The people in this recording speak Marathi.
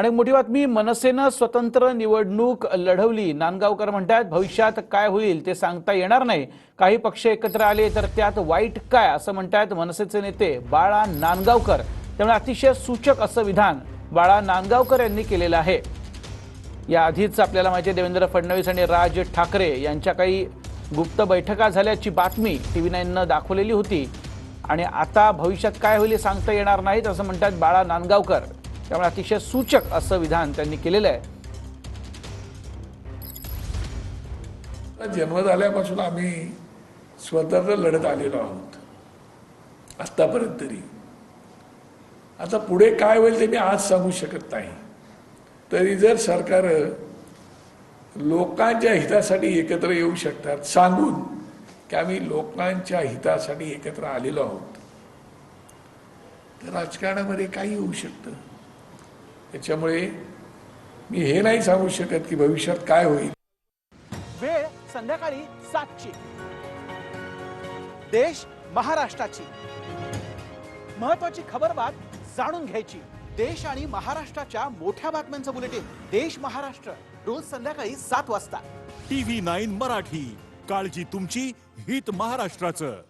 आणि एक मोठी बातमी मनसेनं स्वतंत्र निवडणूक लढवली. नांदगावकर म्हणतात भविष्यात काय होईल ते सांगता येणार नाही. काही पक्ष एकत्र आले तर त्यात वाईट काय? असं म्हणतात मनसेचे नेते बाळा नांदगावकर. त्यामुळे अतिशय सूचक असं विधान बाळा नांदगावकर यांनी केलेलं आहे. या आधीच आपल्याला माहिती देवेंद्र फडणवीस आणि राज ठाकरे यांच्या काही गुप्त बैठका झाल्याची बातमी टी व्ही नाईननं दाखवलेली होती. आणि आता भविष्यात काय होईल सांगता येणार नाहीत असं म्हणतात बाळा नांदगावकर. त्यामुळे अतिशय सूचक असं विधान त्यांनी केलेलं आहे. जन्म झाल्यापासून आम्ही स्वतंत्र लढत आलेलो आहोत. आत्तापर्यंत तरी. आता पुढे काय होईल ते मी आज सांगू शकत नाही. तरी जर सरकार लोकांच्या हितासाठी एकत्र येऊ शकतात सांगून की आम्ही लोकांच्या हितासाठी एकत्र आलेलो आहोत तर राजकारणामध्ये काही होऊ शकतं. त्याच्यामुळे मी हे नाही सांगू शकत की भविष्यात काय होईल. वेळ संध्याकाळी सातची. देश महाराष्ट्राची. महत्वाची खबरबात जाणून घ्यायची. देश आणि महाराष्ट्राच्या मोठ्या बातम्यांचं बुलेटिन. देश महाराष्ट्र रोज संध्याकाळी सात वाजता. TV nine Marathi. काळजी तुमची हित महाराष्ट्राचं.